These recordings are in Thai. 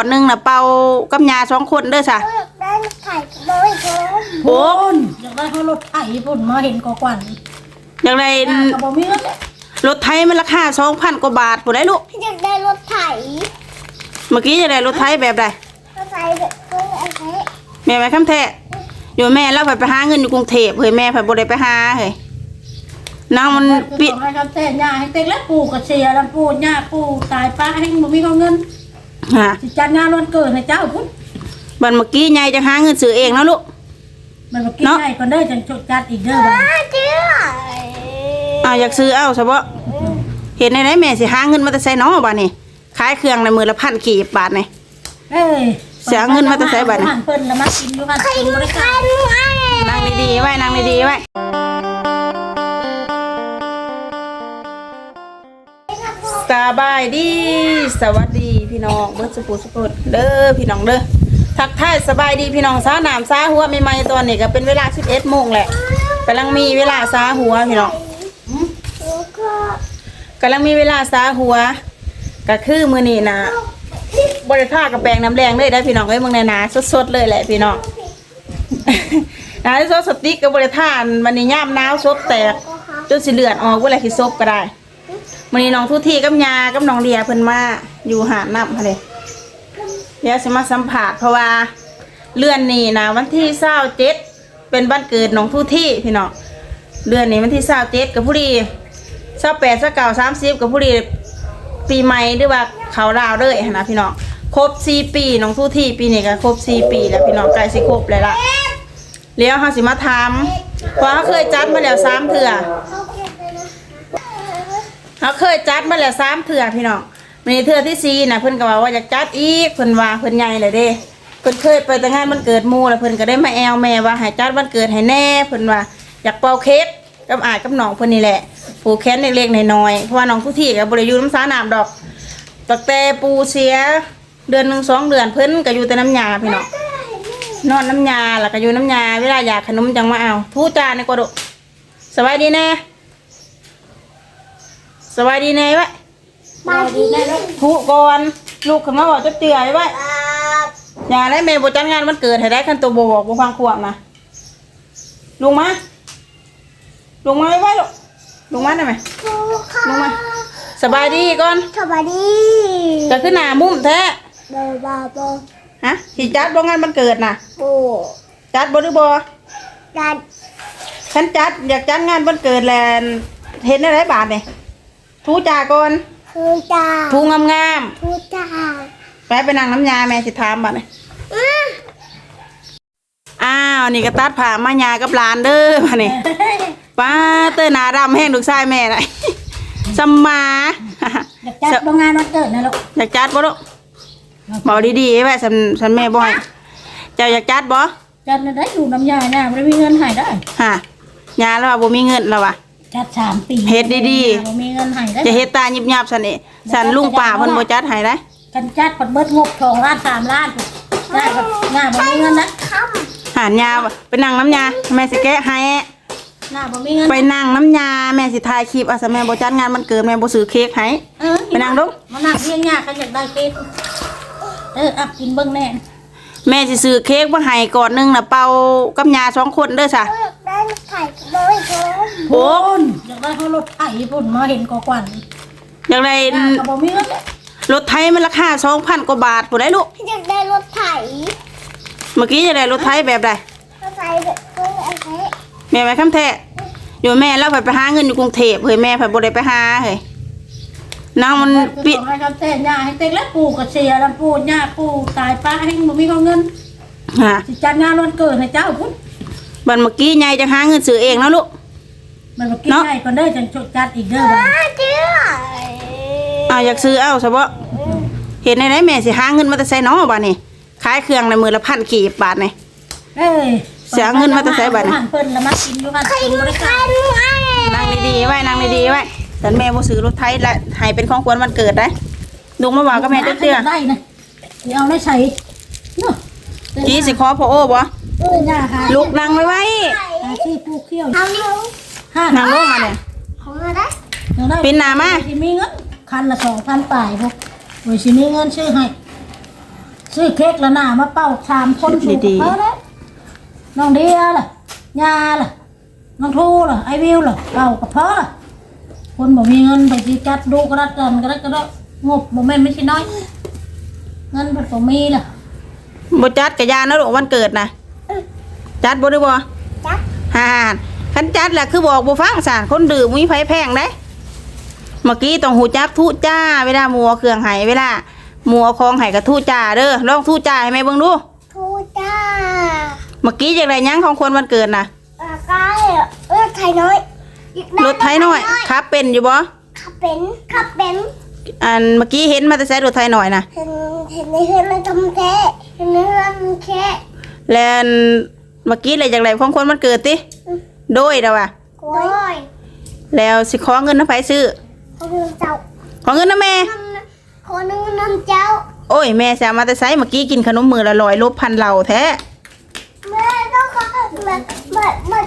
วันหนึงน่ะเป่ากับยาสองคนเด้อจ้ะได้ไข่บอยโกโอ้พุ่นอยากได้เขารถไถพุ่นมาเห็นกอกวันอย่างไรย่าก็บ่มีเงินเลยรถไทยมันราคา2,000กว่าบาทผู้ใดลูกพี่อยากได้รถไถเมื่อกี้จะได้รถไทยแบบใดรถไถแบบรถไถแม่ไปคำแท้อยู่แม่เราไปไปหาเงินอยู่กรุงเทพเฮ้ยแม่ไปบ่ได้ไปหาเฮ้ยน้องมันปิปิดให้คำแต่ย่าให้เต็กแล้วปู่ก็เสียแล้วปู่ย่าปู่ตายป้าให้บ่มีเงิน ฮะสิจัดงานวันเกิดให้เจ้าพุ่นบัดเมื่อกี้ยายจะหาเงินซื้อเองเนาะลูก มันบ่กินเนาะ ได้ก่อนเด้อจังจดจัดอีกเด้อบัดอ้าเจ้าอ้าวอยากซื้อเอ้าซะบ่เห็นในไหนแม่สิหาเงินมาแต่ใส่น้องบัดนี้ขายเครื่องในมือละพันกีบบาทนี่ เอ้ยเสียเงินมาแต่ไสบัดนี้หันเพิ่นแล้วมากินอยู่กันกินบ่ได้กัคันนไอ้นั่งดีๆไว้นั่งดีๆไว้สบายดี สวัสดี พี่น้องเบิดสุปุสุปุดเด้อพี่น้องเด้อทักทายสบายดีพี่น้องซาหนามซาหัวใหม่ๆตอนนี้ก็เป็นเวลา11โมงแหละกำลังมีเวลาซาหัวพี่น้องกำลังมีเวลาซาหัวก็คือมือนี้นะบริท่ากับแปรงน้ำแรงเลยได้พี่น้องเอ้ยมึงในนาสดๆเลยแหละพี่น้องนาซดสติ๊กกับบริท่านวันนี้ย่ามหนาวซบแตกจนสิเลือดออกเวลาที่ซบก็ได้ มื้อนี้น้องทุทีกับยากับน้องเดียเพิ่นมาอยู่หาดน้ำค่ะเลยเดี๋ยวสิมาสัมผัสเพราะว่าเลื่อนนี่นะวันที่เศร้าเจ็ดเป็นวันเกิดน้องทุที่พี่น้องเดือนนี้วันที่เศร้าเจ็ดกับผู้ดีเศร้าแปดเศร้าเก้าสามสิบกับผู้ดีปีใหม่หรือว่าเขาดาวเลยนะพี่น้องครบสี่ปีน้องทุที่ปีนี้ก็ครบสี่ปีแล้วพี่น้องใกล้สิครบเลยละเลี้ยวเขาสิมาทำเพราะเขาเคยจัดมาแล้วสามเถื่อ เขาเก็บไปนะ เขาเคยจัดมาแล้วสามเถื่อพี่น้องมีเถื่อที่สี่นะเพิ่นก็ว่าว่าอยากจัดอีกเพิ่นว่าเพิ่นใหญ่เลยเด้เพิ่นเคยไปแต่งานวันเกิดมูแล้วเพิ่นก็ได้มาแอลแม่ว่าให้จัดวันเกิดให้แน่เพิ่นว่าอยากเป่าเค้กกับอายกับน้องเพิ่นนี่แหละผูกแขนเล็กๆน้อยๆเพราะว่าน้องทุกที่ก็บ่ได้อยู่น้ำสาน้ำดอกตั้งแต่ปูเสียเดือนหนึ่งสองเดือนเพิ่นก็อยู่แต่น้ำยาพี่น้องนอนน้ำยาแล้วก็อยู่น้ำยาเวลาอยากขนมจังมาเอาทูจานในกระดกสบายดีแน่ บายดีแน่ไว้มาดีนะลูกทุก่อนลูกขึ้นมาบอกจะเตือนไว้อ่าอย่าได้เมย์บจัดงานวันเกิดให้ได้คันตัวบบอกบ่ฟังควบนะลุงมาลุงมาไว้ไว้ลูกลุงมาได้ไหมปูค่ะลุงมาสบายดีก่อนสวัสดีจะขึ้นหน้ามุมแท้บาบาบาฮะสิจัดบ่งานวันเกิดน่ะปูจัดบ่หรือบ่ดันฉันจัดอยากจัดงานวันเกิดแลนเห็นได้หลายบาทเนี่ย ทูจาก่อนคือจ้าทูงามทูจ้าๆไปไปนั่งน้ำยาแม่สิถามบัดนี่อ่าอ้าวนี่ก็ตัดผ่ามายากับหลานเด้อบัดนี่ป้าเต้ยหนาดำแห้งลูกชายแม่เลยสมมาอยากจัดโรงงานวันเกิดนะลูกอยากจัดบ่ลูกบอกดีๆไว้ฉันฉันแม่บ่อยเจ้าอยากจัดบ่จัดได้อยู่น้ำยาเนี่ยบ่ได้มีเงินให้ได้ฮะยาแล้วว่าบ่มีเงินแล้วว่ะ จัดสามปีเฮ็ดดีๆ บ่มีเงินให้ได้จะเฮ็ดตายิบยับฉันนี่ฉันลุงป่าเพิ่นบ่จัดให้ได้กันจัดปัดเบิดงบสองล้านสามล้านได้กับหน้าบ่มีเงินนะหานยาว่ะไปนั่งน้ำยาแม่สิแกะให้หน้าบ่มีเงินไปนั่งน้ำยาแม่สิถ่ายคลิปอะสแม่บ่จัดงานมันเกิดแม่บ่ซื้อเค้กให้เออไปนั่งดูมานั่งเรียงยากกันอยากได้เค้กเอออะกินเบิ่งแน่แม่สิซื้อเค้กมาให้ก่อนหนึงน่ะเป่ากับยาสองคนเด้อจ้ะ อยากได้ไข่บอยโกโอ้พุ่นอยากได้เขารถไถพุ่นมาเห็นกอกวันอยากได้ย่าก็บ่มีเงินเลยรถไทยมันราคา2,000กว่าบาทผู้ใดลูกอยากได้รถไถเมื่อกี้จะได้รถไทยแบบใดรถไถแบบแม่ไปคำแท้อยู่แม่เราไปไปหาเงินอยู่กรุงเทพเฮ้ยแม่ไปบ่ได้ไปหาเฮ้ยน้องมันปิดให้คำแต่ย่าให้เต็กแล้วปู่ก็เสียแล้วปู่ย่าปู่ตายป้าให้บ่มีเงินฮะสิจัดงานวันเกิดให้เจ้าพุ่น บัดเมื่อกี้ยายจะหาเงินซื้อเองเนาะลูก มันบ่กินเนาะ ได้ก่อนเด้อจังจดจัดอีกเด้อบัดอ้าเจ้าอ้าวอยากซื้อเอ้าซะบ่เห็นในไหนแม่สิหาเงินมาแต่ใส่น้องบัดนี้ขายเครื่องในมือละพันกีบบาทนี่ เอ้ยเสียเงินมาแต่ไสบัดนี้หันเพิ่นแล้วมากินอยู่กันไข่กินบ่ได้คักันนไอ้นั่งดีๆไว้นั่งดีๆไว้แต่แม่บ่ซื้อรถไทยและให้เป็นของขวัญวันเกิดได้ลุงมาบอกกับแม่จักเทื่อได้นะสิเอาได้ใส่เนาะจีสิขอพ่อโอ้บ่ เอ้ยย่าหาลูกนั่งไว้ไว้หาที่ผู้เขี้ยวเอานิ้วห้านั่งลงมาเนี่ยของเราได้ยังได้ปิ่นหน้ามาสิมีเงินคันละ2,000ปลายพวกโอ้ยสิมีเงินซื้อให้ซื้อเค้กละหน้ามาเป่าสามคนสู่ดีๆเขาได้น้องเดียล่ะยาล่ะน้องทูล่ะไอวิวล่ะเป่ากับพ่อล่ะคนบ่มีเงินไปสิจัดดูกระดัดกันกระดัดกระดัดงบบ่แม่นไม่ใช่น้อย เงินบ่มีล่ะบ่จัดกะยานะลูกวันเกิดนะ จัดบ่ได้บ่จับฮ่านคันจัดแหละคือบอกบ่ฟังสารคนดื่มมีไผแพงได้เมื่อกี้ต้องหูจักทุจ้า เวลาหมัวเครื่องไห้เวลาหมัวคองไห้กับทุจ้าเด้อลองทุจ้าให้แม่เบิ่งดูทูจ้า เมื่อกี้จังไดหยังของคนวันเกิดน่ะปากกาเออไทยน้อยอีกด้รถไถน้อยครับเป็นอยู่บ่ขับเป็นขับเป็นอันเมื่อกี้เห็นมาแต่ใช้รถไถน้อยน่ะเห็นเห็นในเฮือนมันทำแค่เห็นในเฮือนมันแค่แล้วอัน เมื่อกี้เลยจังไดของคนวันเกิดติโดยเด้อว่ะโอ้ยแล้วสิขอเงินนำไผซื้อ คนนึงเจ้าขอเงินนำแม่ คนนึงน้ำเจ้าโอ้ยแม่สิเอามาแต่ไสเมื่อกี้กินขนมมือละร้อยลบพันเหล่าแท้แม่ต้องขอบัดบัดบัด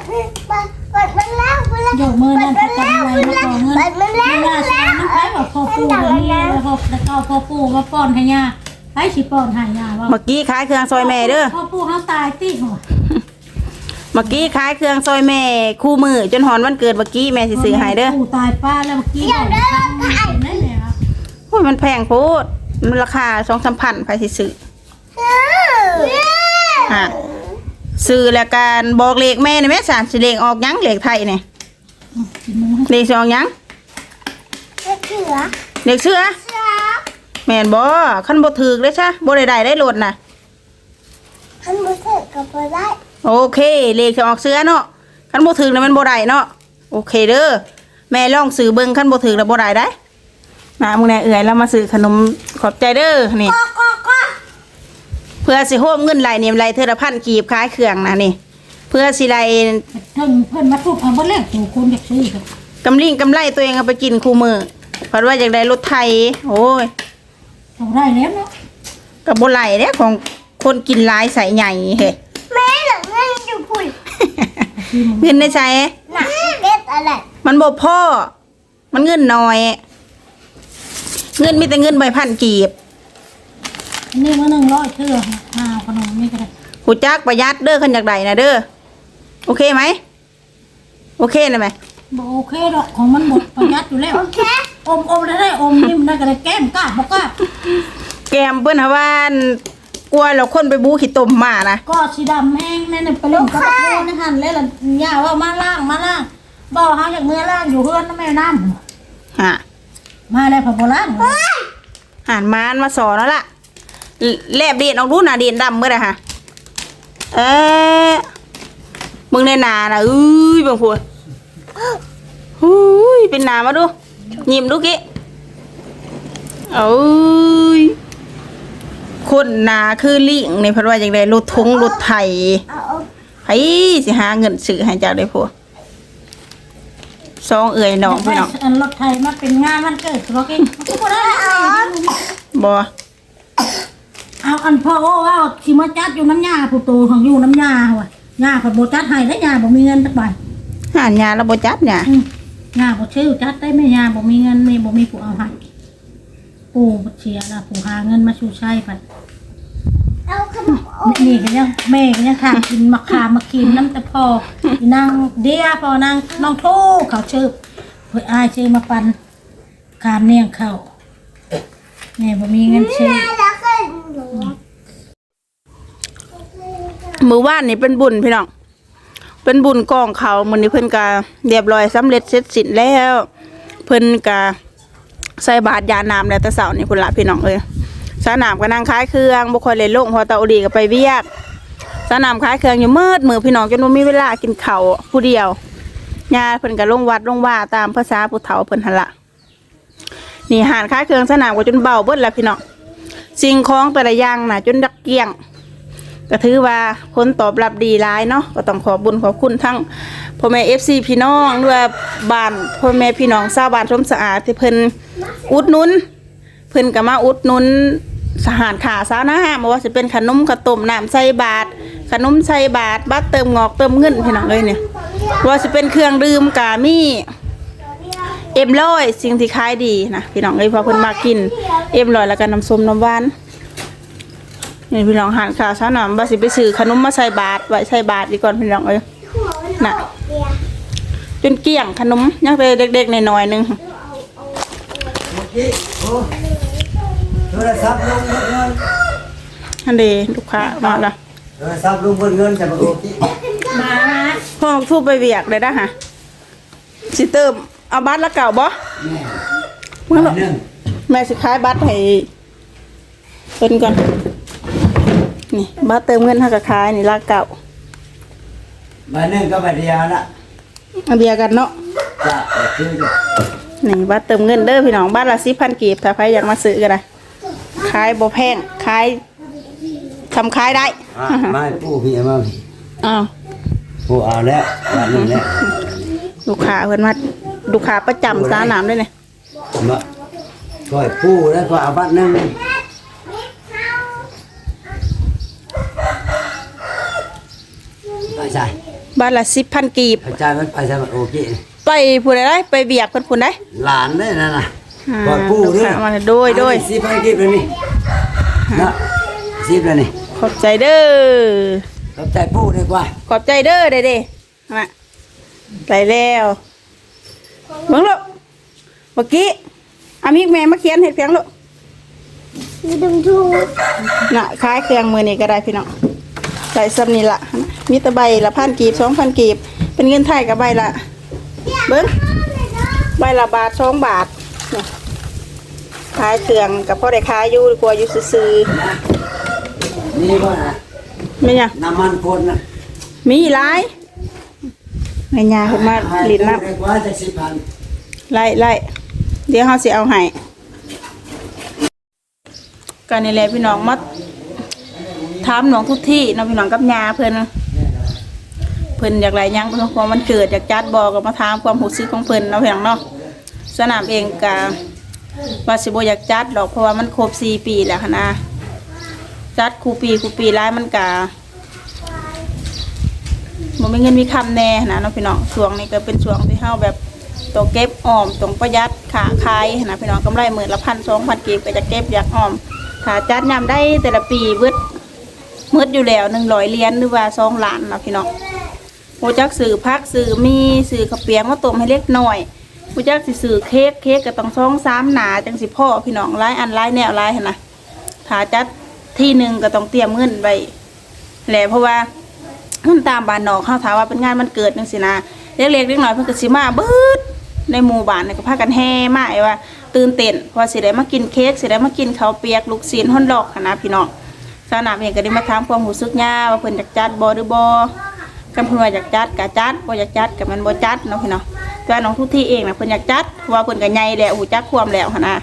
บัดบัดมันแล้วมันแล้วโยกมือนั่นบัดจะมันจำแล้วอะไรมันมาแล้วขอเงินมันแล้วไม่น่าใช่น้ำไผ่บอกพ่อปู่แบบนี้เลยพ่อแล้วก็เอาพ่อปู่มาป้อนให้ยาไอ้สิป้อนให้ยาว่าเมื่อกี้ขายเครื่องซอยแม่เด้อพ่อปู่เขาตายตี้หัว เมื่อกี้ขายเครื่องซอยแม่คู่มือจนหอนวันเกิดเมื่อกี้แม่สิซื้อให้เด้อปู่ตายป้าแล้วเมื่อกี้บอกทางนั่นแหละโอ้ยมันแพงโพดมันราคาสองสามพันใครสิซื้อฮะซื้อแล้วการบอกเลขแม่นี่แม่สารสิเลขออกหยังเลขไทยนี่กินมือเลขสิออกหยังเสือเลขเสื้อเสือแม่นบ่คันบ่ถูกเด้อซะบ่ได้ได้ได้โหลดน่ะอันมันเสือกับไปได้ โอเค เลขสิออกเสื้อเนาะคันบ่ถูกน่ะมันบ่ได้เนาะโอเคเด้อแม่ลองซื้อเบิ่งคันบ่ถูกแล้วบ่ได้ได้มามึงแน่เอื้อยแล้วมาซื้อขนมขอบใจเด้อนี่ก็ก็ก็เพื่อสิโฮมเงินไหลนี่ไหลเทอละพันกีบขายเครื่องนะนี่ เพื่อสิไหลถึงเพิ่นมาทุบเอาบ่เล่นตู่คนอยากซื้อกันกำลิงกำไรตัวเองเอาไปกินคู่มือเพราะว่าอยากได้รถไทย โอ้ยเอาได้แล้วเนาะกับบ่ไหลเด้ของคนกินหลายใส่ใหญ่เฮ้ แม่หลังเงินอยู่พุ่น ที่มึง เงินในใจหนักเด็ดอะไรมันบ่พ่อ มันเงินน้อย เงินมีแต่เงินใบพันกีบ นี่มื้อหนึงร้อยเทื่อหาขนมนี่ก็ได้หูจักประหยัดเด้อคันอยากได้นะเด้อโอเคไหมโอเคนะไหมบ่โอเคดอกของมันหมดประหยัดอยู่แล้วโอเคอมอมได้ได้อมนี่มันได้ก็ได้แก้มกล้าบ่กล้าแกมเปิ้นหาว่าน กลัวเราคนไปบูขี้ต้มมานะก็สีดำแห้งแม่นไปเล่นกับตะโกนในหันเลยล่ะย่าว่ามาล่างมาล่างบ่เฮาจากเมื่อล่างอยู่เฮือนน้ำแม่น้ำฮะมาแล้วพอบ่ล่างอ่านมานมาสอนแล้วล่ะแลบเดียนเอาดูหนาเดียนดำเมื่อไรฮะเอ๊ะมึงในหนานะอุ้ยเบางพูดอุ้ยเป็นหนามาดูยิ้มดูกิเอ้ย คนหนาคือลิงในเพราะว่าอย่างไรรถทงรถไถเอาเอาไอ้สิหาเงินซื้อให้เจ้าได้พูดสองเอ่ยน้องพี่น้องอันรถไทยมาเป็นงานวันเกิดบ่กินบ่ได้บอเอาอันพ่อโอ้ว่าสิมาจัดอยู่น้ำยาผู้โตของอยู่น้ำยาว่ะยาผัดบ่จัดให้ได้ยาบ่มีเงินสักบาทหานยาแล้วบจัดเนี่ยอืมยาบ่ชื่อจัดได้แม่ยาบ่มีเงินแม่บ่มีผู้เอาให้ ปู่บ่เสียละผู้หาเงินมาชูใช้ไปเอาขนมเอานี่ก็ยังแม่ก็ยังขาดกินมะขามมากินน้ำแต่พออีนางเดียพอนางน้องโทเขาชื่อเพื่ออายชื่อมาปันคามเนี่ยงเข้าแม่บ่มีเงินชื่อแม่แล้วก็หนูมือว่านนี่เป็นบุญพี่น้อง เป็นบุญกองเขามือนี้เพิ่นกาเรียบร้อยสำเร็จเสร็จสิ้นแล้ว เพิ่นกา ใส่บาตรยาน้ำแล้วแต่เสานี่พุ่นละพี่น้องเอ้ยสนามก็นั่งขายเครื่องบ่ค่อยเล่นลงพอตาอุดีก็ไปเวียก สนามขายเครื่องอยู่มืดมือพี่น้องจนบ่มีเวลากินเข้าผู้เดียวญาเพิ่นก็ลงวัดลงว่าตามภาษาผู้เฒ่าเพิ่นหั่นละนี่หารขายเครื่องสนามก็จนเบาเบิดแล้วพี่น้องสิ่งของแต่ละอย่างน่ะ จนดักเกี้ยงก็ถือว่าผลตอบรับดีหลายเนาะก็ต้องขอบุญขอบคุณทั้งพ่อแม่เอฟซีพี่น้องด้วยบ้านพ่อแม่พี่น้องชาวบ้านชมสะอาดที่เพิ่น อุดหนุนเพิ่นก็มาอุดหนุนสหารขาซานะฮะบ่ว่าสิเป็นขนมข้าวต้มน้ำใส่บาตรขนมใส่บาตรบัตรเติมงอกเติมเงินพี่น้องเอ้ยเนี่ยว่าสิเป็นเครื่องดื่มกามีเอ็มร้อยสิ่งที่ขายดีนะพี่น้องเอ้ยพอเพิ่นมากิน เอ็มร้อยแล้วก็น้ำส้มน้ำหวานนี่พี่น้องหันข่าวเช้าหน่อยว่าสิไปซื้อขนมมาใส่บาตรไว้ใส่บาตรดีก่อนพี่น้องเอ้ยน่ะจนเกลี้ยงขนมยังแต่เด็กๆหน่อยๆหนึงเมื่อ กี้โอ้โทรศัพท์ลุงเบิดเงินอันเดลูกค้ามาละโทรศัพท์ลุงเบิดเงินจะมาโอเคมาพ่อทูบไปเวียกเลยนะฮะสิเติมเอาบัตรละเก่าบ่แม่เมื่อหนึ่งแม่สิขายบัตรให้เพิ่นก่อนนี่บัตรเติมเงินเท่ากับขายนี่ละเก่าใบหนึ่งก็ใบเดียวละอันเดียวกันเนาะจะคือจะ นี่บัตรเติมเงินเด้อพี่น้องบัตรละสิพันกีบถ้าใครอยากมาซื้อก็ได้ขายบ่แพงขายทำขายได้อะมาให้ปู่พี่เอามาพี่อ้าวปู่เอาแล้ววันนี้แล้วลูกค้าเพิ่นมาลูกค้าประจำสาหนามด้วยเนี่ยมาช่วยปู่แล้วก็เอาบัตรหนึ่งไปใช่บัตรละสิพันกีบ ไปใช่มันไปใช่มันโอเค ไปผู้ใดได้ไปเบียกเพิ่นผู้ใดหลานได้นั่นน่ะอ่าก่อนปู่เด้อลูกค้ามาโดยโดยสิพันกีบเลยนี่นะสิบเลยนี่ขอบใจเด้อรับใจปู่ดีกว่า ขอบใจเด้อเด้เด้มาไปแล้วเบิ่งลูกเมื่อกี้อามิกแม่มาเขียนเห็ดเพียงลูกมีดึงดูน่ะขายเครื่องมือนี่ก็ได้พี่น้องใส่ซ้ำนี่ละมีแตะใบละพันกีบสองพันกีบ เป็นเงินไทยกับใบละ เบิ้งใบละบาทสองบาทนี่ขายเครื่องกับพ่อได้ขายอยู่กลัวอยู่ซื้อนี่ก็นะๆไม่ยังน้ำมันพ่นนะมีหลายแม่ยาเพิ่นมาลินน้ให้ปู่ดีกว่าจะสิบพันำไล่ไล่เดี๋ยวเฮาสิเอาให้ก็นี่แหละพี่น้องมาถามน้องทุกที่เน้องพี่น้องกับยาเพิ่นเพิ่นอยากไรยังเพิ่นความมันเกิดอยากจัดบอกก็มาถามความรู้สึกของเพิ่นเนาะพี่น้องเนาะสนามเองก็ว่าสิบอยากจัดหรอกเพราะว่ามันครบ4ปีแล้วหั้นะจัดครูปีครูปีหลายมันก็มันมีเงินมีคำแน่นะเนาะพี่น้องช่วงนี้ก็เป็นช่วงที่เฮาแบบตัวเก็บออมตรงประหยัดขาขายนะพี่น้องกำไรหมื่นละพันสองพันเกีบก็จะเก็บอยากออมถ้าจัดยามได้แต่ละปีเบิดมืดอยู่แล้วหนึ่งร้อยเหรียญหรือว่าสองล้านนะพี่น้อง โูจักสื่อพักสื่อมีสื่อข้าเปียกมาต้มให้เล็กหน้อยโูจักสิสื่อเค้กเค้กก็ต้องซองสามหนาจังสิพ่อพี่น้องหลายอันหลายแนวหลายหั่นนะถ้าจัดที่หนึ่งก็ต้องเตรียมเงินไว้แหละเพราะว่าขึ้นตามบานนอกเขาถามว่าเป็นงานมันเกิดจังสินะเล็กๆเล็กน้อยเพิ่นก็สิมาเบิดในหมู่บ้านก็พากันแห่มาไอ้ว่า ตื่นเต้นว่าสิได้มากินเค้กสิได้มากินข้าวเปียกลูกศิลฮอนดอกหั้นนะพี่น้องสนามเองก็ได้มาถามความรู้สึกย่าว่าเพิ่นอยากจัดบ่หรือบ่ กันเพิ่นว่าอยากจัดก็จัดบ่อยากจัดก็มันบ่จัดเนาะพี่เนาะแต่ว่าน้องทุกที่เองน่ะเพิ่นอยากจัดเพราะว่าเพิ่นก็ใหญ่แล้วหูจักความแล้วหั่นนะ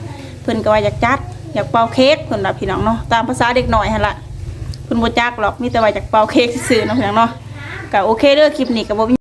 เพิ่นก็ว่าอยากจัดอยากเป่าเค้กเพิ่นล่ะพี่น้องเนาะตามภาษาเด็กน้อยหั่นล่ะเพิ่นบ่จักหรอกมีแต่ว่าอยากเป่าเค้กซื่อๆเนาะพี่น้องเนาะก็โอเคเด้อคลิปนี้ก็บ่